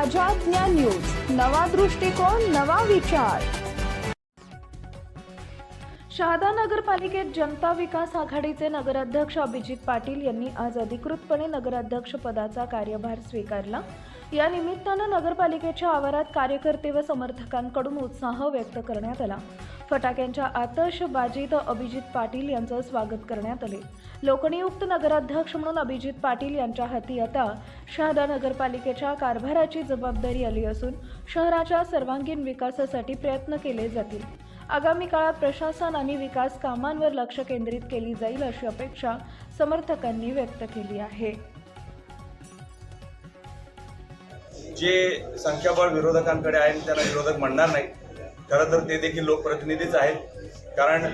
माझ्या ज्ञान न्यूज नवा दृष्टिकोन नवा विचार. शहादा नगरपालिकेत जनता विकास आघाडीचे नगराध्यक्ष अभिजित पाटील यांनी आज अधिकृतपणे नगराध्यक्ष पदाचा कार्यभार स्वीकारला. या निमित्तानं नगरपालिकेच्या आवारात कार्यकर्ते व समर्थकांकडून उत्साह व्यक्त करण्यात आला. फटाक्यांच्या आतषबाजीत अभिजित पाटील यांचं स्वागत करण्यात आले. लोकनियुक्त नगराध्यक्ष म्हणून अभिजित पाटील यांच्या हाती आता शहादा नगरपालिकेच्या कारभाराची जबाबदारी आली असून शहराच्या सर्वांगीण विकासासाठी प्रयत्न केले जातील. आगामी काळात प्रशासन आणि विकास कामांवर लक्ष केंद्रित केली जाईल अशी अपेक्षा समर्थकांनी व्यक्त केली आहे. जे संख्याबळ विरोधकांकडे आहे त्यांना विरोधक म्हणणार नाही. खरं तर ते देखील लोकप्रतिनिधीच आहेत. कारण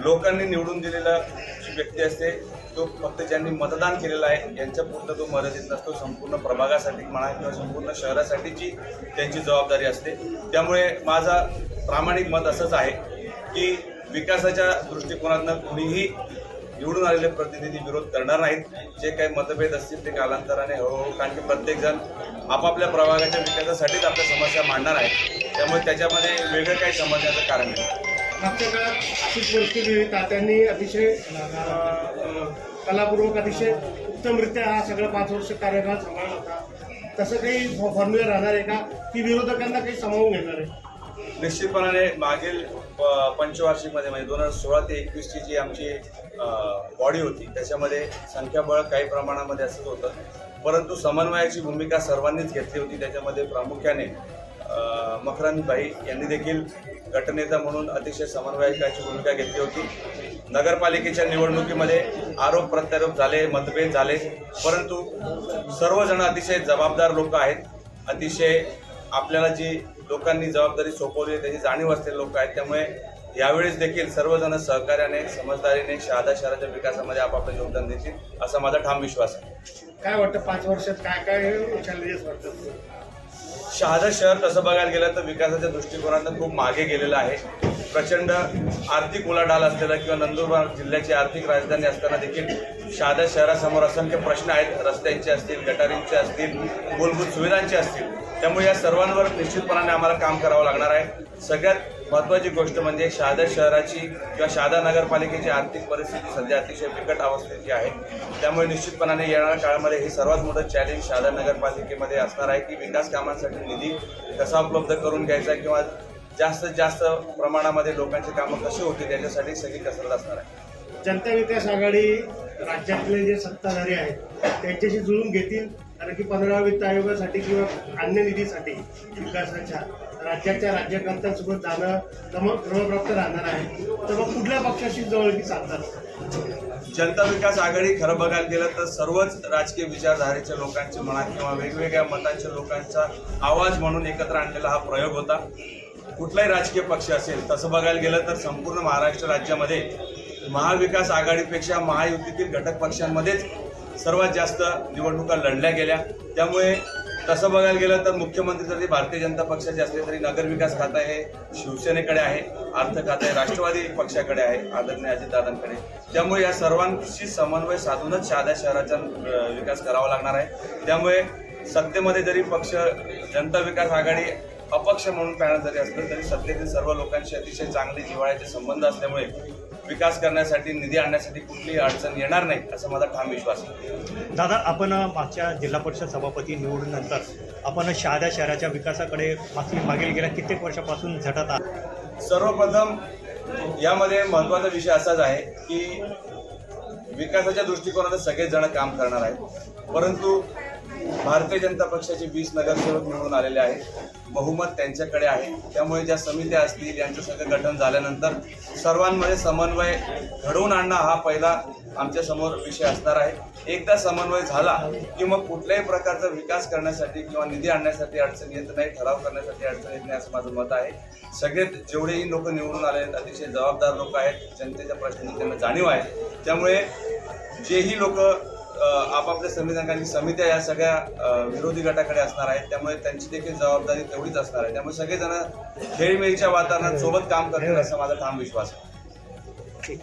लोकांनी निवडून दिलेला जी व्यक्ती असते तो फक्त ज्यांनी मतदान केलेलं आहे यांच्या पूर्ण तो मर्यादित नसतो. संपूर्ण प्रभागासाठी म्हणा किंवा संपूर्ण शहरासाठीची त्यांची जबाबदारी असते. त्यामुळे माझा प्रामाणिक मत असंच आहे की विकासाच्या दृष्टिकोनातनं कोणीही निवडून आलेले प्रतिनिधी विरोध करणार नाहीत. जे काही मतभेद असतील ते कालांतराने हळूहळू कारण की प्रत्येकजण आपापल्या प्रभागाच्या विकासासाठीच आपल्या समस्या मांडणार आहे त्यामुळे त्याच्यामध्ये वेगळं काही समजण्याचं कारण नाही. मागच्या काळात अशीच परिस्थिती तात्यांनी अतिशय कलापूर्वक अतिशय उत्तमरित्या हा सगळा पाच वर्ष कार्यकाळ सांभाळला होता. तसं काही फॉर्म्युला राहणार आहे का? की विरोधकांना काही सामावून घेणार आहे? निश्चितपणाने मागील प- पंचवार्षिकमध्ये म्हणजे दोन हजार सोळा ते एकवीसची जी आमची बॉडी होती त्याच्यामध्ये संख्याबळ काही प्रमाणामध्ये असंच होतं. परंतु समन्वयाची भूमिका सर्वांनीच घेतली होती. त्याच्यामध्ये प्रामुख्याने अ, यांनी देखील गटनेता म्हणून अतिशय समन्वयकाची भूमिका घेतली होती. नगरपालिकेच्या निवडणुकीमध्ये आरोप प्रत्यारोप झाले मतभेद झाले. परंतु सर्वजण अतिशय जबाबदार लोक आहेत. अतिशय आपल्याला जी लोकांनी जबाबदारी सोपवली आहे त्याची जाणीव असलेले लोक आहेत त्यामुळे यावेळेस देखील सर्वजण सहकार्याने समजदारीने शहादा शहराच्या विकासामध्ये आपापलं योगदान देतील असा माझा ठाम विश्वास आहे. काय वाटतं पाच वर्षात काय काय चॅलेंजेस वाटतात शहादा शहर तसं बघायला गेलं तर विकासाच्या दृष्टिकोनातून खूप मागे गेलेलं आहे. प्रचंड आर्थिक उलाढाल असलेलं किंवा नंदुरबार जिल्ह्याची आर्थिक राजधानी असताना देखील शहादा शहरासमोर असंख्य प्रश्न आहेत. रस्त्यांचे असतील गटारींचे असतील मूलभूत सुविधांचे असतील. त्यामुळे या सर्वांवर निश्चितपणाने आम्हाला काम करावं लागणार आहे. सगळ्यात महत्त्वाची गोष्ट म्हणजे शहादा शहराची किंवा शहादा नगरपालिकेची आर्थिक परिस्थिती सध्या अतिशय बिकट अवस्थेची आहे. त्यामुळे निश्चितपणाने येणाऱ्या काळामध्ये हे सर्वात मोठं चॅलेंज शहादा नगरपालिकेमध्ये असणार आहे की विकास कामांसाठी निधी कसा उपलब्ध करून घ्यायचा किंवा जास्तीत जास्त प्रमाणामध्ये लोकांची कामं कशी होतील याच्यासाठी सगळी कसरत असणार आहे. जनता विकास आघाडी राज्यातले जे सत्ताधारी आहेत त्यांच्याशी जुळून घेतील? कारण की पंधरा वित्त आयोगासाठी किंवा अन्य निधीसाठी विकासाच्या राज्याच्या राज्यकर्त्यांसोबत जाणं क्रम क्रमप्राप्त राहणार आहे. तर मग कुठल्या पक्षाशी जवळकी साधतात जनता विकास आघाडी खरं बघायला गेलं तर सर्वच राजकीय विचारधारेच्या लोकांचे म्हणा किंवा वेगवेगळ्या मतांच्या लोकांचा आवाज म्हणून एकत्र आणलेला हा प्रयोग होता. कुठलाही राजकीय पक्ष असेल तसं बघायला गेलं तर संपूर्ण महाराष्ट्र राज्यामध्ये महाविकास आघाडीपेक्षा महायुतीतील घटक पक्षांमध्येच सर्वात जास्त निवडणुका लढल्या गेल्या. त्यामुळे तसं बघायला गेलं तर मुख्यमंत्री जरी भारतीय जनता पक्षाचे असले तरी नगरविकास खातं हे शिवसेनेकडे आहे अर्थ खातं हे राष्ट्रवादी पक्षाकडे आहे आदरणीय अजितदादांकडे. त्यामुळे या सर्वांशी समन्वय साधूनच शहादा शहराचा विकास करावा लागणार आहे. त्यामुळे सत्तेमध्ये जरी पक्ष जनता विकास आघाडी अपक्ष म्हणून पॅनल जरी असलं तरी सत्तेतील सर्व लोकांशी अतिशय चांगले जिव्हाळ्याचे संबंध असल्यामुळे विकास करण्यासाठी निधी आणण्यासाठी कुठलीही अडचण येणार नाही असा माझा ठाम विश्वास आहे. दादा आपण मागच्या जिल्हा परिषद सभापती निवडूनंतर आपण शहादा शहराच्या विकासाकडे मागील मागील गेल्या कित्येक वर्षापासून झटत आहात. सर्वप्रथम यामध्ये महत्त्वाचा विषय असाच आहे की विकासाच्या दृष्टिकोनातून सगळेच जण काम करणार आहेत. परंतु भारतीय जनता पक्षाचे वीस नगरसेवक निवडून आलेले आहेत. बहुमत त्यांच्याकडे आहे. त्यामुळे ज्या समित्या असतील यांचं सगळं गठन झाल्यानंतर सर्वांमध्ये समन्वय घडवून आणणं हा पहिला आमच्यासमोर विषय असणार आहे. एकदा समन्वय झाला की मग कुठल्याही प्रकारचा विकास करण्यासाठी किंवा निधी आणण्यासाठी अडचण येत नाही ठराव करण्यासाठी अडचण येत नाही असं माझं मत आहे. सगळे जेवढेही लोक निवडून आले आहेत अतिशय जबाबदार लोक आहेत. जनतेच्या प्रश्नांची त्यांना जाणीव आहे. त्यामुळे जेही लोक आपापल्या संविधानिकांची समित्या या सगळ्या विरोधी गटाकडे असणार आहेत. त्यामुळे त्यांची देखील जबाबदारी तेवढीच असणार आहे. त्यामुळे सगळेजण खेळमेळीच्या वातावरणात सोबत काम करतील असा माझा ठाम विश्वास आहे.